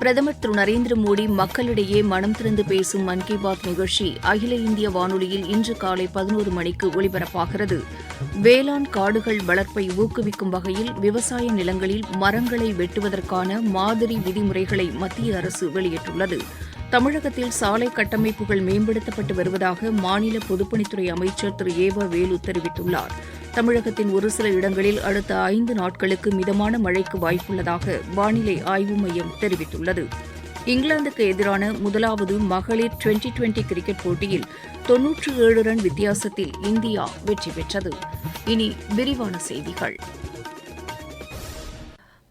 பிரதமர் திரு நரேந்திர மோடி மக்களிடையே மனம் திறந்து பேசும் மன் கி பாத் நிகழ்ச்சி அகில இந்திய வானொலியில் இன்று காலை பதினோரு மணிக்கு ஒலிபரப்பாகிறது வேளாண் காடுகள் வளர்ப்பை ஊக்குவிக்கும் வகையில் விவசாய நிலங்களில் மரங்களை வெட்டுவதற்கான மாதிரி விதிமுறைகளை மத்திய அரசு வெளியிட்டுள்ளது. தமிழகத்தில் சாலை கட்டமைப்புகள் மேம்படுத்தப்பட்டு வருவதாக மாநில பொதுப்பணித்துறை அமைச்சர் திரு ஏவ வேலு தெரிவித்துள்ளாா் தமிழகத்தின் ஒரு சில இடங்களில் அடுத்த ஐந்து நாட்களுக்கு மிதமான மழைக்கு வாய்ப்புள்ளதாக வானிலை ஆய்வு மையம் தெரிவித்துள்ளது. இங்கிலாந்துக்கு எதிரான முதலாவது மகளிர் டுவெண்டி டுவெண்டி கிரிக்கெட் போட்டியில் தொன்னூற்று ஏழு ரன் வித்தியாசத்தில் இந்தியா வெற்றி பெற்றது. இனி விரிவான செய்திகள்.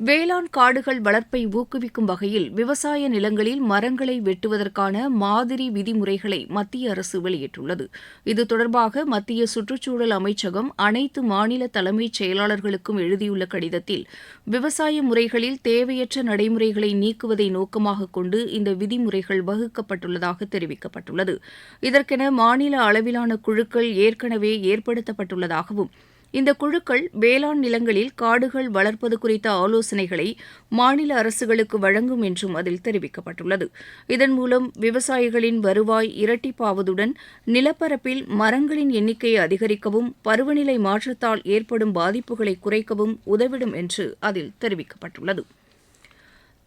வேளாண் காடுகள் வளர்ப்பை ஊக்குவிக்கும் வகையில் விவசாய நிலங்களில் மரங்களை வெட்டுவதற்கான மாதிரி விதிமுறைகளை மத்திய அரசு வெளியிட்டுள்ளது. இது தொடர்பாக மத்திய சுற்றுச்சூழல் அமைச்சகம் அனைத்து மாநில தலைமைச் செயலாளர்களுக்கும் எழுதியுள்ள கடிதத்தில் விவசாய முறைகளில் தேவையற்ற நடைமுறைகளை நீக்குவதை நோக்கமாக கொண்டு இந்த விதிமுறைகள் வகுக்கப்பட்டுள்ளதாக தெரிவிக்கப்பட்டுள்ளது. இதற்கென மாநில அளவிலான குழுக்கள் ஏற்கனவே ஏற்படுத்தப்பட்டுள்ளதாகவும் இந்த குழுக்கள் வேளாண் நிலங்களில் காடுகள் வளர்ப்பது குறித்த ஆலோசனைகளை மாநில அரசுகளுக்கு வழங்கும் என்றும் அதில் தெரிவிக்கப்பட்டுள்ளது. இதன் மூலம் விவசாயிகளின் வருவாய் இரட்டிப்பாவதுடன் நிலப்பரப்பில் மரங்களின் எண்ணிக்கையை அதிகரிக்கவும் பருவநிலை மாற்றத்தால் ஏற்படும் பாதிப்புகளை குறைக்கவும் உதவிடும் என்று அதில் தெரிவிக்கப்பட்டுள்ளது.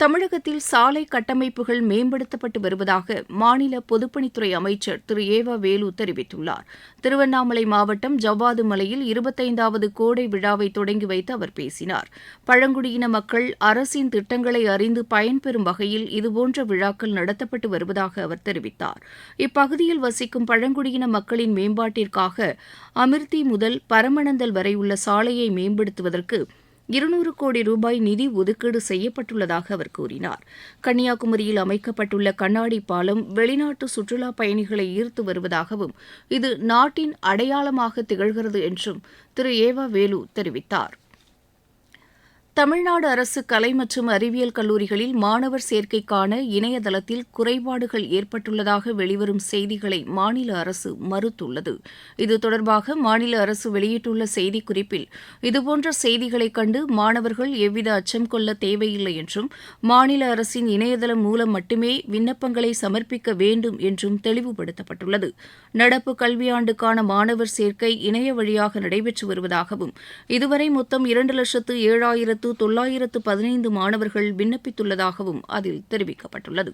தமிழகத்தில் சாலை கட்டமைப்புகள் மேம்படுத்தப்பட்டு வருவதாக மாநில பொதுப்பணித்துறை அமைச்சர் திரு. ஏவ வேலு தெரிவித்துள்ளார். திருவண்ணாமலை மாவட்டம் ஜவ்வாது மலையில் இருபத்தைந்தாவது கோடை விழாவை தொடங்கி வைத்து அவர் பேசினார். பழங்குடியின மக்கள் அரசின் திட்டங்களை அறிந்து பயன்பெறும் வகையில் இதுபோன்ற விழாக்கள் நடத்தப்பட்டு வருவதாக அவர் தெரிவித்தார். இப்பகுதியில் வசிக்கும் பழங்குடியின மக்களின் மேம்பாட்டிற்காக அமிர்தி முதல் பரமணந்தல் வரை உள்ள சாலையை மேம்படுத்துவதற்கு இருநூறு கோடி ரூபாய் நிதி ஒதுக்கீடு செய்யப்பட்டுள்ளதாக அவர் கூறினார். கன்னியாகுமரியில் அமைக்கப்பட்டுள்ள கண்ணாடி பாலம் வெளிநாட்டு சுற்றுலாப் பயணிகளை ஈர்த்து வருவதாகவும் இது நாட்டின் அடையாளமாக திகழ்கிறது என்றும் திரு. ஏவா வேலு தெரிவித்தார். தமிழ்நாடு அரசு கலை மற்றும் அறிவியல் கல்லூரிகளில் மாணவர் சேர்க்கைக்கான இணையதளத்தில் குறைபாடுகள் ஏற்பட்டுள்ளதாக வெளிவரும் செய்திகளை மாநில அரசு மறுத்துள்ளது. இது தொடர்பாக மாநில அரசு வெளியிட்டுள்ள செய்திக்குறிப்பில் இதுபோன்ற செய்திகளைக் கண்டு மாணவர்கள் எவ்வித அச்சம் கொள்ள தேவையில்லை என்றும் மாநில அரசின் இணையதளம் மூலம் மட்டுமே விண்ணப்பங்களை சமர்ப்பிக்க வேண்டும் என்றும் தெளிவுபடுத்தப்பட்டுள்ளது. நடப்பு கல்வியாண்டுக்கான மாணவர் சேர்க்கை இணைய வழியாக நடைபெற்று வருவதாகவும் இதுவரை மொத்தம் இரண்டு லட்சத்து ஏழாயிரத்து தொள்ளாயிரத்து பதினைந்து மாணவர்கள் விண்ணப்பித்துள்ளதாகவும் அதில் தெரிவிக்கப்பட்டுள்ளது.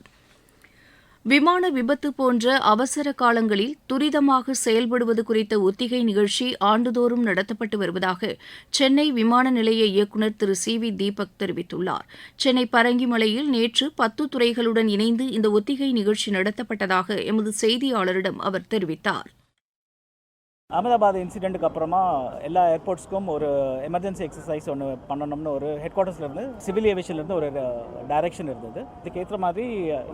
விமான விபத்து போன்ற அவசர காலங்களில் துரிதமாக செயல்படுவது குறித்த ஒத்திகை நிகழ்ச்சி ஆண்டுதோறும் நடத்தப்பட்டு வருவதாக சென்னை விமான நிலைய இயக்குநர் திரு சி வி தீபக் தெரிவித்துள்ளார். சென்னை பரங்கிமலையில் நேற்று பத்து துறைகளுடன் இணைந்து இந்த ஒத்திகை நிகழ்ச்சி நடத்தப்பட்டதாக எமது செய்தியாளரிடம் அவர் தெரிவித்தார். அகமதாபாத் இன்சிடென்ட்டுக்கு அப்புறமா எல்லா ஏர்போர்ட்ஸ்க்கும் ஒரு எமர்ஜென்சி எக்ஸசைஸ் ஒன்று பண்ணணும்னு ஒரு ஹெட் குவார்ட்டர்ஸ்லேருந்து சிவில் ஏவியேஷன்லேருந்து ஒரு uh, டைரக்ஷன் இருந்தது. இதுக்கு ஏற்ற மாதிரி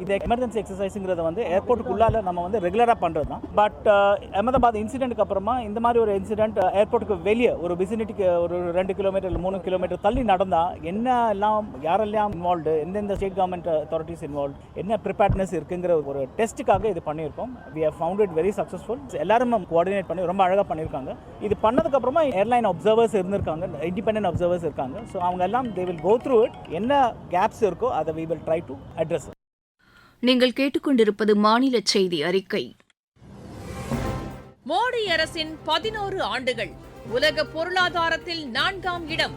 இது எமர்ஜென்சி எக்ஸசைஸுங்கிறத வந்து ஏர்போர்ட்டுக்குள்ளால நம்ம வந்து ரெகுலராக பண்ணுறது தான் பட் uh, அகமதாபாத் இன்சிடென்ட்டுக்கு அப்புறமா இந்த மாதிரி ஒரு இன்சிடென்ட் ஏர்போர்ட்டுக்கு uh, வெளியே ஒரு விசினிட்டிக்கு ஒரு ரெண்டு கிலோமீட்டர் மூணு கிலோமீட்டர் தள்ளி நடந்தால் என்ன எல்லாம் யாரெல்லாம் இன்வால்வ்டு எந்தெந்த ஸ்டேட் கவர்மெண்ட் அத்தாரிட்டிஸ் இன்வால்வ் என்ன ப்ரிப்பேர்ட்னஸ் இருக்குங்கிற ஒரு டெஸ்ட்டுக்காக இது பண்ணியிருக்கோம். We have found it very successful எல்லாரும் கோஆர்டினேட் பண்ணி ரொம்ப அழகாக பண்ணியிருக்காங்க இது பண்ணதுக்கப்புறமா ஏர்லைன் அப்சர்வர்ஸ் இருந்திருக்காங்க. இண்டிபெண்டன்ட் அப்சர்வர்ஸ் இருக்காங்க. ஸோ அவங்க எல்லாம் they will go through it என்ன கேப்ஸ் இருக்கோ அதை we will try to address நீங்கள் கேட்டுக்கொண்டிருப்பது மாநில செய்தி அறிக்கை. மோடி அரசின் பதினோரு ஆண்டுகள். உலக பொருளாதாரத்தில் நான்காம் இடம்.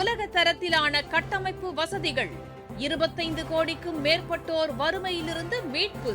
உலக தரத்திலான கட்டமைப்பு வசதிகள். இருபத்தைந்து கோடிக்கும் மேற்பட்டோர் வறுமையிலிருந்து மீட்பு.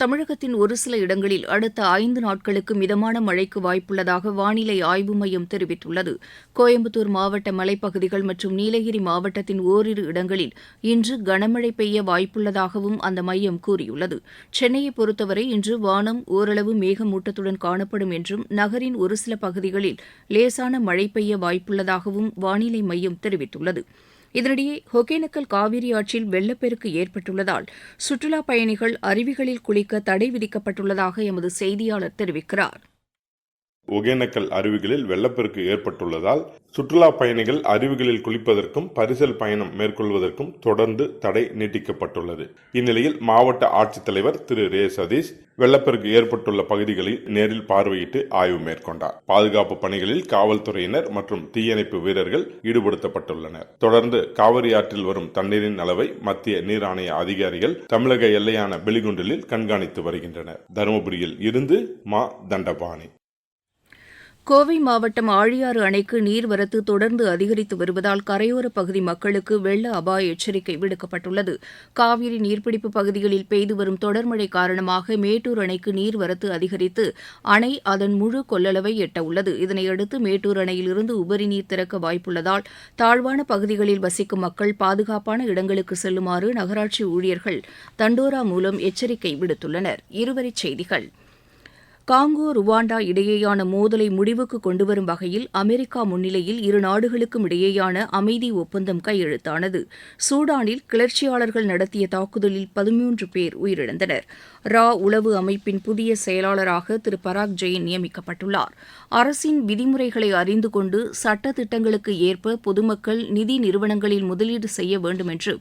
தமிழகத்தின் ஒரு சில இடங்களில் அடுத்த ஐந்து நாட்களுக்கு மிதமான மழைக்கு வாய்ப்புள்ளதாக வானிலை ஆய்வு மையம் தெரிவித்துள்ளது. கோயம்புத்தூர் மாவட்ட மலைப்பகுதிகள் மற்றும் நீலகிரி மாவட்டத்தின் ஓரிரு இடங்களில் இன்று கனமழை பெய்ய வாய்ப்புள்ளதாகவும் அந்த மையம் கூறியுள்ளது. சென்னையை பொறுத்தவரை இன்று வானம் ஓரளவு மேகமூட்டத்துடன் காணப்படும் என்றும் நகரின் ஒரு சில பகுதிகளில் லேசான மழை பெய்ய வாய்ப்புள்ளதாகவும் வானிலை மையம் தெரிவித்துள்ளது. இதனிடையே ஒகேனக்கல் காவிரி ஆற்றில் வெள்ளப்பெருக்கு ஏற்பட்டுள்ளதால் சுற்றுலாப் பயணிகள் அருவிகளில் குளிக்க தடை விதிக்கப்பட்டுள்ளதாக எமது செய்தியாளர் தெரிவிக்கிறார். ஒகேனக்கல் அருவிகளில் வெள்ளப்பெருக்கு ஏற்பட்டுள்ளதால் சுற்றுலா பயணிகள் அருவிகளில் குளிப்பதற்கும் பரிசல் பயணம் மேற்கொள்வதற்கும் தொடர்ந்து தடை நீட்டிக்கப்பட்டுள்ளது. இந்நிலையில் மாவட்ட ஆட்சித்தலைவர் திரு. ரே. சதீஷ் வெள்ளப்பெருக்கு ஏற்பட்டுள்ள பகுதிகளில் நேரில் பார்வையிட்டு ஆய்வு மேற்கொண்டார். பாதுகாப்பு பணிகளில் காவல்துறையினர் மற்றும் தீயணைப்பு வீரர்கள் ஈடுபடுத்தப்பட்டுள்ளனர். தொடர்ந்து காவிரி ஆற்றில் வரும் தண்ணீரின் அளவை மத்திய நீர் ஆணைய அதிகாரிகள் தமிழக எல்லையான பெலிகுண்டலில் கண்காணித்து வருகின்றனர். தருமபுரியில் இருந்து மா. தண்டபாணி. கோவை மாவட்டம் ஆழியாறு அணைக்கு நீர்வரத்து தொடர்ந்து அதிகரித்து வருவதால் கரையோரப் பகுதி மக்களுக்கு வெள்ள அபாய எச்சரிக்கை விடுக்கப்பட்டுள்ளது. காவிரி நீர்பிடிப்பு பகுதிகளில் பெய்து வரும் தொடர் மழை காரணமாக மேட்டூர் அணைக்கு நீர்வரத்து அதிகரித்து அணை அதன் முழு கொள்ளளவை எட்ட உள்ளது இதனையடுத்து மேட்டூர் அணையிலிருந்து உபரி நீர் திறக்க வாய்ப்புள்ளதால் தாழ்வான பகுதிகளில் வசிக்கும் மக்கள் பாதுகாப்பான இடங்களுக்கு செல்லுமாறு நகராட்சி ஊழியர்கள் தண்டோரா மூலம் எச்சரிக்கை விடுத்துள்ளனர். இருவரிச் செய்திகள். காங்கோ ருவாண்டா இடையேயான மோதலை முடிவுக்கு கொண்டுவரும் வகையில் அமெரிக்கா முன்னிலையில் இரு நாடுகளுக்கும் இடையேயான அமைதி ஒப்பந்தம் கையெழுத்தானது. சூடானில் கிளர்ச்சியாளர்கள் நடத்திய தாக்குதலில் பதிமூன்று பேர் உயிரிழந்தனர். ரா உளவு அமைப்பின் புதிய செயலாளராக திரு பராக் ஜெயின் நியமிக்கப்பட்டுள்ளார். அரசின் விதிமுறைகளை அறிந்து கொண்டு சட்ட திட்டங்களுக்கு ஏற்ப பொதுமக்கள் நிதி நிறுவனங்களில் முதலீடு செய்ய வேண்டும் என்று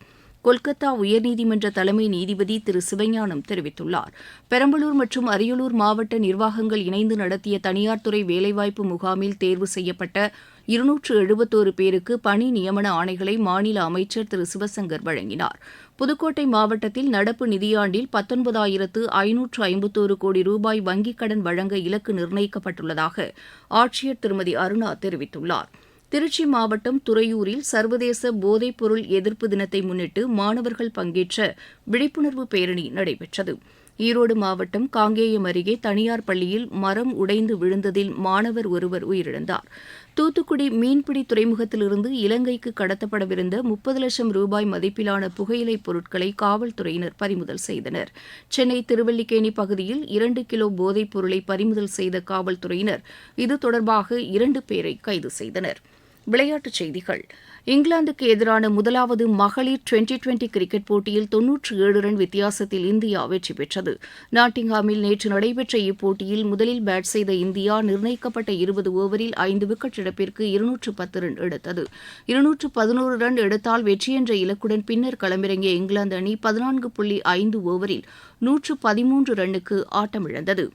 கொல்கத்தா உயர்நீதிமன்ற தலைமை நீதிபதி திரு. சிவஞானம் தெரிவித்துள்ளார். பெரம்பலூர் மற்றும் அரியலூர் மாவட்ட நிர்வாகங்கள் இணைந்து நடத்திய தனியார் துறை வேலைவாய்ப்பு முகாமில் தேர்வு செய்யப்பட்ட இருநூற்று எழுபத்தோரு பேருக்கு பணி நியமன ஆணைகளை மாநில அமைச்சர் திரு. சிவசங்கர் வழங்கினார். புதுக்கோட்டை மாவட்டத்தில் நடப்பு நிதியாண்டில் பத்தொன்பதாயிரத்து ஐநூற்று ஐம்பத்தோரு கோடி ரூபாய் வங்கிக் கடன் வழங்க இலக்கு நிர்ணயிக்கப்பட்டுள்ளதாக ஆட்சியர் திருமதி அருணா தெரிவித்துள்ளார். திருச்சி மாவட்டம் துறையூரில் சர்வதேச போதைப்பொருள் எதிர்ப்பு தினத்தை முன்னிட்டு மாணவர்கள் பங்கேற்ற விழிப்புணர்வு பேரணி நடைபெற்றது. ஈரோடு மாவட்டம் காங்கேயம் அருகே தனியார் பள்ளியில் மரம் உடைந்து விழுந்ததில் மாணவர் ஒருவர் உயிரிழந்தார். தூத்துக்குடி மீன்பிடி துறைமுகத்திலிருந்து இலங்கைக்கு கடத்தப்படவிருந்த முப்பது லட்சம் ரூபாய் மதிப்பிலான புகையிலைப் பொருட்களை காவல்துறையினர் பறிமுதல் செய்தனர். சென்னை திருவல்லிக்கேணி பகுதியில் இரண்டு கிலோ போதைப் பொருளை பறிமுதல் செய்த காவல்துறையினர் இது தொடர்பாக இரண்டு பேரை கைது செய்தனர். விளையாட்டுச் செய்திகள். இங்கிலாந்துக்கு எதிரான முதலாவது மகளிர் டுவெண்டி டுவெண்டி கிரிக்கெட் போட்டியில் தொன்னூற்று ஏழு ரன் வித்தியாசத்தில் இந்தியா வெற்றி பெற்றது. நாட்டிங்ஹாமில் நேற்று நடைபெற்ற இப்போட்டியில் முதலில் பேட் செய்த இந்தியா நிர்ணயிக்கப்பட்ட இருபது ஓவரில் ஐந்து விக்கெட் இழப்பிற்கு இருநூற்று பத்து ரன் எடுத்தது. இருநூற்று பதினோரு ரன் எடுத்தால் வெற்றி என்ற இலக்குடன் பின்னர் களமிறங்கிய இங்கிலாந்து அணி பதினான்கு புள்ளி ஐந்து ஓவரில் நூற்று பதிமூன்று ரன்னுக்கு ஆட்டமிழந்தது.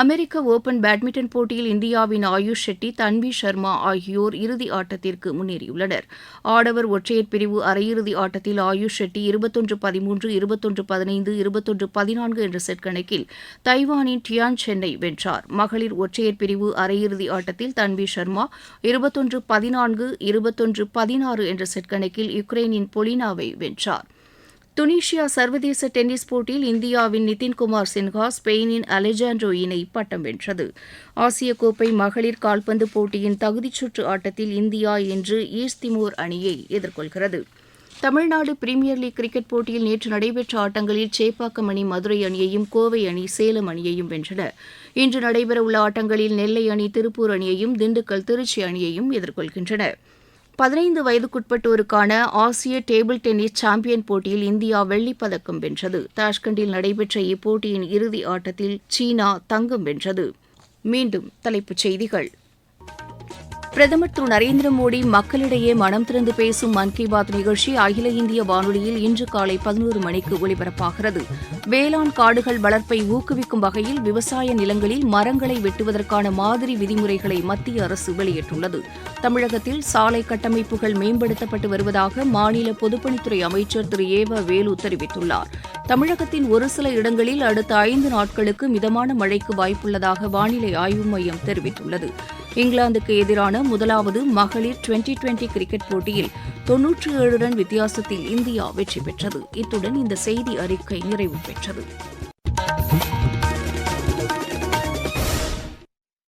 அமெரிக்க ஒபன் பேட்மிண்டன் போட்டியில் இந்தியாவின் ஆயுஷ் ஷெட்டி தன்வி சர்மா ஆகியோர் இறுதி ஆட்டத்திற்கு முன்னேறியுள்ளனர். ஆடவர் ஒற்றையர் பிரிவு அரையிறுதி ஆட்டத்தில் ஆயுஷ் ஷெட்டி இருபத்தொன்று பதிமூன்று இருபத்தொன்று பதினைந்து இருபத்தொன்று பதினான்கு என்ற செட் கணக்கில் தைவானின் டியான் சென்னை வென்றார். மகளிர் ஒற்றையர் பிரிவு அரையிறுதி ஆட்டத்தில் தன்வி சர்மா இருபத்தொன்று பதினான்கு இருபத்தொன்று பதினாறு என்ற செட் கணக்கில் யுக்ரைனின் பொலினாவை வென்றார். துனிஷியா சர்வதேச டென்னிஸ் போட்டியில் இந்தியாவின் நிதின்குமார் சின்ஹா ஸ்பெயினின் அலெஜாண்ட்ரோ இணை பட்டம் வென்றது. ஆசிய கோப்பை மகளிர் கால்பந்து போட்டியின் தகுதிச் சுற்று ஆட்டத்தில் இந்தியா இன்று ஈஸ்ட் திமோர் அணியை எதிர்கொள்கிறது. தமிழ்நாடு பிரீமியர் லீக் கிரிக்கெட் போட்டியில் நேற்று நடைபெற்ற ஆட்டங்களில் சேப்பாக்கம் அணி மதுரை அணியையும் கோவை அணி சேலம் அணியையும் வென்றன. இன்று நடைபெறவுள்ள ஆட்டங்களில் நெல்லை அணி திருப்பூர் அணியையும் திண்டுக்கல் திருச்சி அணியையும் எதிர்கொள்கின்றன. பதினைந்து வயதுக்குட்பட்டோருக்கான ஆசிய டேபிள் டென்னிஸ் சாம்பியன் போட்டியில் இந்தியா வெள்ளிப்பதக்கம் வென்றது. தாஷ்கண்டில் நடைபெற்ற இப்போட்டியின் இறுதி ஆட்டத்தில் சீனா தங்கம் வென்றது. மீண்டும் தலைப்புச் செய்திகள். பிரதமர் திரு நரேந்திர மோடி மக்களிடையே மனம் திறந்து பேசும் மன் கி பாத் நிகழ்ச்சி அகில இந்திய வானொலியில் இன்று காலை பதினோரு மணிக்கு ஒலிபரப்பாகிறது. வேளாண் காடுகள் வளர்ப்பை ஊக்குவிக்கும் வகையில் விவசாய நிலங்களில் மரங்களை வெட்டுவதற்கான மாதிரி விதிமுறைகளை மத்திய அரசு வெளியிட்டுள்ளது. தமிழகத்தில் சாலை கட்டமைப்புகள் மேம்படுத்தப்பட்டு வருவதாக மாநில பொதுப்பணித்துறை அமைச்சர் திரு ஏவ வேலு தெரிவித்துள்ளார். தமிழகத்தின் ஒரு சில இடங்களில் அடுத்த ஐந்து நாட்களுக்கு மிதமான மழைக்கு வாய்ப்புள்ளதாக வானிலை ஆய்வு மையம் தெரிவித்துள்ளது. இங்கிலாந்துக்கு எதிரான முதலாவது மகளிர் டுவெண்டி டுவெண்டி கிரிக்கெட் போட்டியில் தொன்னூற்றி ஏழு ரன் வித்தியாசத்தில் இந்தியா வெற்றி பெற்றது. இத்துடன் இந்த செய்தி அறிக்கை நிறைவு பெற்றது.